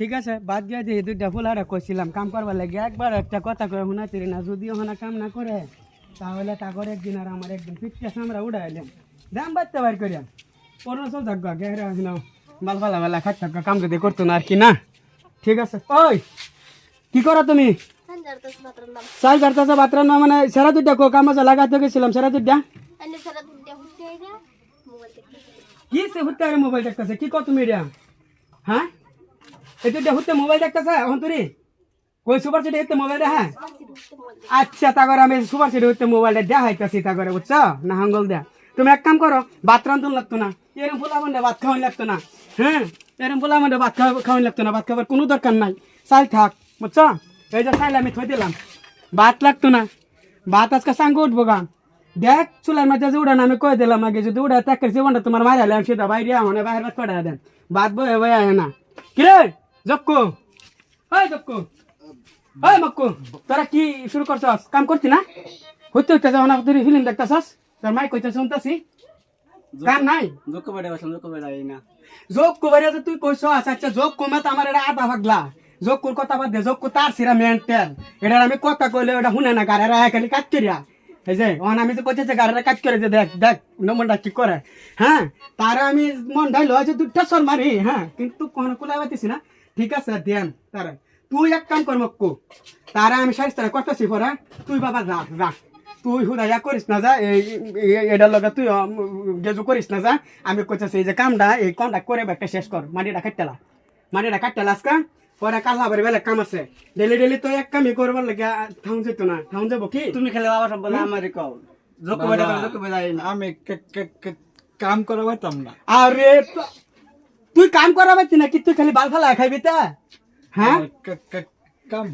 ঠিক আছে বাদ দিয়ে দিয়ে দুইটা ফুলারে কইছিলাম। কাম করবার লাগে একবার একটা কথা কয়ে শোনাতে না যদিও ওখানে কাম না করে তাহলে তাগর একদিন আর আমার একদিন ফিটকেস আমরা উড়াইলাম দাম বাড়তে বার করিয়াম পনেরো চল থাকব গেহরে আসলাম বাল বালা বালা খাট থাকব কাম যদি করতো না আর কি না? ঠিক আছে ওই কি করো তুমি. চাল চারটা বাতরা না মানে সেরা দুইটা কো কাম আছে লাগাতে গেছিলাম সেরা teknik. কি সে হুতে আর মোবাইল দেখতেছে? কি কত মিডিয়া হ্যাঁ? এই দুইটা হুতে মোবাইল দেখতেছে? এখন তুই কই সুপার সিটি হতে মোবাইল দেখা আচ্ছা তাগরে আমি সুপার সিটি হতে মোবাইলটা দেখাইতেছি তাগরে বুঝছ? না, হাঙ্গল দেয়া। তুমি এক কাম করো ভাত রান্ধন লাগতো না। এরম ফুলা মানে ভাত খাওয়াই লাগতো না। হ্যাঁ? এরম ফুলা মানে ভাত খাওয়া লাগতো না। ভাত খাবার কোনো দরকার নাই। চাল থাক, বুঝছ? এই যে চাইলে আমি থই দিলাম। ভাত লাগতো না। ভাত আজকে সাঙ্গ উঠবো গা। দেখ, চুলার মধ্যে যে উড়ান আমি কই দিলাম আগে, যদি উড়া তাকের জীবনটা তোমার মারা হলাম সেটা বাইরে মানে বাইরে কটা দেন। ভাত বয়ে বয়ে আয় না। কিরে জক্কু ওই জক্কু ওই মক্কু তোরা কি শুরু করছস? কাম করছি না? হইতে হইতে যাও না তুই ফিল্ম দেখতেছস তোর মাই কইতে শুনতাছি? কাম নাই? যোগ্য বেড়ে বসলাম যোগ্য বেড়ে না কুবারে যে তুই কইছ আচ্ছা যোগ কুমে তো আমার এটা আধা ভাগলা যোগ কুর কথা বাদ দে যোগ কু তার সিরা মেন্টেল এটা আমি কথা কইলে এটা শুনে না গাড়ি রায় খালি কাজ করিয়া। এই যে অন আমি যে কইতেছে গাড়িটা কাজ করে যে দেখ দেখ নম্বরটা কি করে। হ্যাঁ তারা আমি মন ঢাইলো যে দুটা সর মারি হ্যাঁ কিন্তু কোন কুলাই পাইতেছি না। ঠিক আছে দেন তারা তুই এক কাম কর মক্কু তারা আমি সাইজ তারা করতেছি পরে তুই বাবা যা যা। তুই হুদাইয়া করিস না যা এটার লগে তুই গেজু করিস না যা। আমি কইতেছি এই যে কামটা এই কামটা করে একটা শেষ কর মাটিটা কাটতেলা মাটিটা কাটতেলা আজকা পরে কাল্লা বাড়ি বেলে কাম আছে। ডেলি ডেলি তো এক কামই করবার লাগে থাউন যেত না থাউন যাব কি? তুমি খেলে বাবা সব বলে আমারই কও। যোগ্য বেড়ে যোগ্য বেড়ে আমি ক- ক- ক- কাম করা পারতাম না। আরে তুই কাম করা পারতি না কি তুই খালি বাল ফালা খাইবি তা? হ্যাঁ? কাম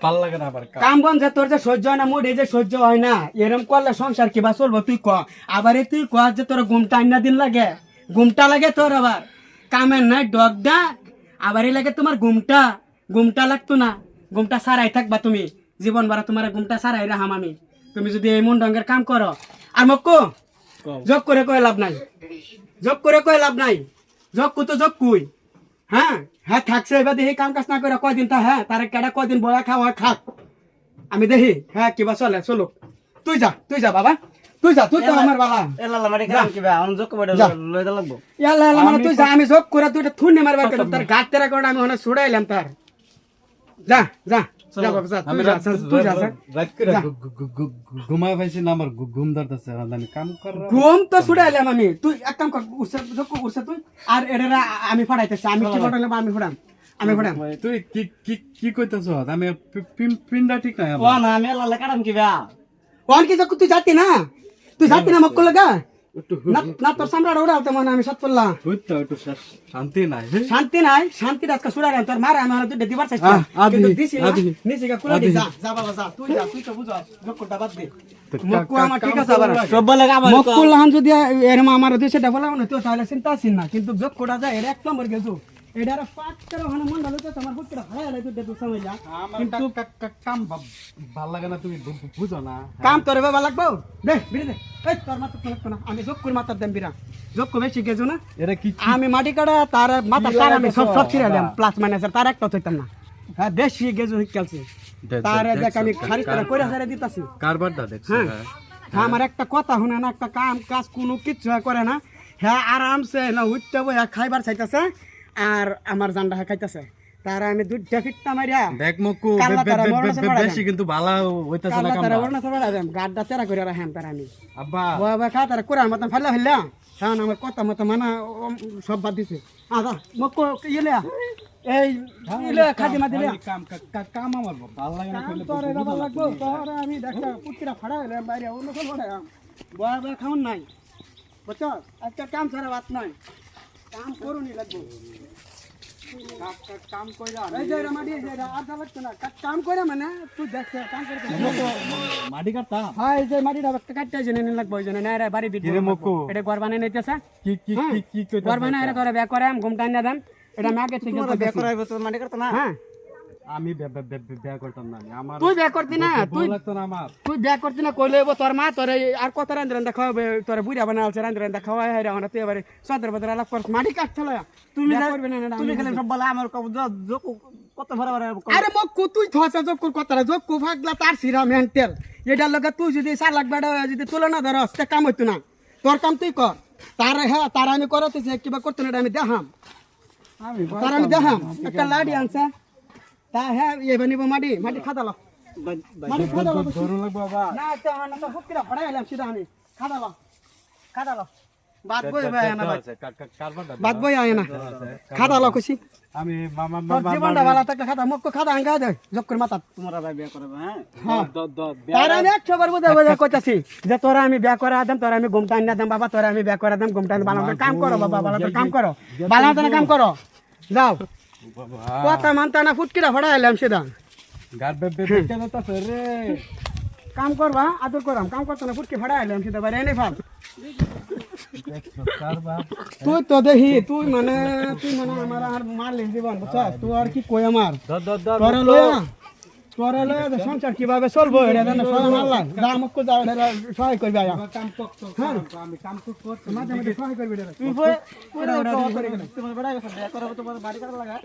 ভালো লাগে না আবার কাম। বন যে তোর যে সহ্য হয় না মোট এই যে সহ্য হয় না এরম করলে সংসার কিবা চলবো তুই ক? আবার তুই ক যে তোর ঘুমটা আইনা দিন লাগে। ঘুমটা লাগে তোর আবার। কামের নাই ডগ ডাক। আবার এই লাগে তোমার ঘুমটা। ঘুমটা লাগতো না। ঘুমটা সারাই থাকবা তুমি। জীবন ভরা তোমার ঘুমটা সারাই রাহাম আমি। তুমি যদি এই মন রঙের কাম করো। আর মক্কু। যোগ করে কয়ে লাভ নাই। যোগ করে কয়ে লাভ নাই। যোগ কু তো যোগ কুই? হ্যাঁ? হ্যাঁ থাকছে এবার দেখি কাম কাজ না করে কয়দিন তা হ্যাঁ? তার কেডা কয়দিন বয়া খাওয়া খাক? আমি দেখি হ্যাঁ কিবা চলে চলো। তুই যা তুই যা বাবা। তুই যা তুই তো আমার বাবা। মারি আমি যোগ্য বেড়ে লই দা লাগবো। ইয়াল্লা ইয়াল্লা মানে তুই যা আমি যোগ করে তুই থুন মারবার তার গাত তেরা করে আমি ওখানে ছুড়াইলাম তার। যা যা। ঘুমায় পাইছি না আমার ঘুম ধরতেছে আমি কাম কর ঘুম তো ছুড়াইলাম আমি। তুই এক কাম কর উঠছে তুই। আর এটা আমি ফড়াইতেছি আমি কি ফটাইলাম আমি ফড়াম আমি ফড়াম তুই কি কি কি কইতেছ? আমি পিন্ডা ঠিক নাই ও না আমি এলা কাটাম কি বা? কি তুই যাতি না? তুই যাতি না মক্কল লাগা? না না তোর সামরা ওড়াও তো মানে আমি সত করলাম শা- শান্তি নাই? শান্তি নাই শান্তি আজকে সুরাই তোর মারে আমি হয়তো দিবার চাইছি। কিন্তু দিছি না আদি। নিচে কুলা দি যা যা বাবা যা তুই যা তুই তো বুঝছ জক্করটা বাদ দে। মক্কু আমার ঠিক আছে আবার সব বলে আমার মক্কুল হান যদি এরম আমার দুই সেটা বলা না তো তাহলে চিন্তা আছিস না কিন্তু জক্করটা যায় এর এক নম্বর গেছো। পাঁচ তেরো হানে মন ডালো তো তোমার সময় যা কিন্তু কাম ভালো লাগে না তুমি বুঝো না। কাম তোর বাবা লাগবো? দে বিড়ি দে। এই তোর মাথা লাগতো না। আমি জক্কুর মাথার দেম বিরা গেছো না। এটা কি আমি মাটি কাটা তার মাথা তার আমি সব সব ছিঁড়ে? দিলাম। প্লাস মাইনাসের তার একটা থইতাম না। হ্যাঁ বেশি গেজু হিকালছি তার দেখ আমি দেখছ? খারি তারা কইরা সারে দিতাছি। কারবারটা দেখছ হ্যাঁ। হ্যাঁ? হ্যাঁ, আমার একটা কথা শুনে না একটা কাম কাজ কোনো কিচ্ছু করে না। হ্যাঁ আরামসে না উঠতে বইয়া খাইবার চাইতেছে। আর আমার জান্ডা খাইতেছে তারা আমি দুধটা ফিটটা মারিয়া দেখ মকু বেশি কিন্তু ভালো হইতাছে না তারা ওড়না সবাই দেম গাড্ডা তেরা করে রাখাম তার আমি। আব্বা। বয়া খা তারা কোরা মতন ফেলা ফেললা। হ্যাঁ আমার কথা মতো মানা সব বাদ দিছে। আদা মক্কো ইলে এই ইলে খাদি মা দিলে কাম কাম আমার ভালো লাগে না করলে তোরে বাবা লাগবো। তোরে আমি দেখা পুতিরা ফাড়া হইলে বাইরে অন্য সব ফাড়া বয়া খাউন নাই। বুঝছ? আজকে কাম ছাড়া বাত নাই। কাম করুনি লাগবো। কাম কইরা এই যে মাটি এই যে আধা লাগতো না। কাম করে মানে তুই দেখ কাম করে মাটি কাটতা হ্যাঁ এই যে মাটিটা একটা কাটতে জেনে নিন লাগবো ওই না রে বাড়ি বিট এটা ঘর বানাই নিতেছে। কি কি হ্যাঁ। কি কি ঘর বানাই এটা করে ব্যাক করে ঘুমটা এনে দাম এটা মাকে ঠিক তোমার করাইবো তো মাটি করতে না? হ্যাঁ। আমি বিয়া করতাম না আমার তুই বিয়া করতি না তুই লাগতো না আমার। তুই বিয়া করতি না কইলে তোর মা তোর আর কত রান্ধে রান্ধা খাওয়াবে তোর বুড়া বানা আছে রান্ধে রান্ধা খাওয়াই হাই তুই এবারে সদর বদর আলাপ করছ মাটি কাটছল তুমি না- করবি না তুমি খালি সব বলা আমার কত ভরা ভরা কব। আরে মো কু তুই থসা যোগ কর কথা যোগ কু ফাগলা তার সিরা মেন্টাল। এটার লগে তুই যদি চার লাখ বেড়া যদি তুলনা ধরস তে কাম হইতো না। তোর কাম তুই কর। তার হ্যাঁ তার আমি করতেছি কিবা করতে না আমি দেখাম। তার আমি দেখাম। একটা লাডি আনছে। তা হ্যাঁ এবার নিব মাটি মাটি খাদা লো বা- বা- মাটি খাদা লো ধরু লাগবো আবার। না তো না তো হুকিরা ফড়াই এলাম সিধা আমি খাদা লো খাদা লো বাদ বই ভাই না ভাই বাদ। বই আয় না। খাদা লো খুশি। আমি মামা তোর জীবনটা ভালো থাকলে খাদা মুখ খাদা আঙ্গা দে যোগ করে মাথা। তোমরা ভাই বিয়ে করবে হ্যাঁ? হ্যাঁ। দ- দ- তার আমি একশো বার বুঝে বুঝে কইতাছি যে তোরা আমি বিয়া করে আদাম তোরা আমি ঘুমটা আনি দাম বাবা তোরা আমি বিয়া করে দাম ঘুমটা আনি কাম করো বাবা ভালো কাম করো। ভালো কাম করো। যাও। বাবা, কথা মানতা না ফড়া এলাম কাম করবা আদর করাম কাম করতো না ফুটকি ফড়া এলাম সিধা বাইরে এনে ফাল। তুই তো দেখি তুই মানে তুই মানে আমার আর মারলি জীবন বুঝছস? তুই আর কি কই আমার? যে সংসার কীভাবে চলবো এটা জানো সহায় মারলাম যা মুখ যা এটা সহায় করবি আয়া হ্যাঁ আমি কাম তো করছি। মাঝে মাঝে সহায় করবি এটা তুমি পুরো করে গেলে। তোমার বেড়া গেছে বিয়ে তোমার বাড়ি কাটা লাগা।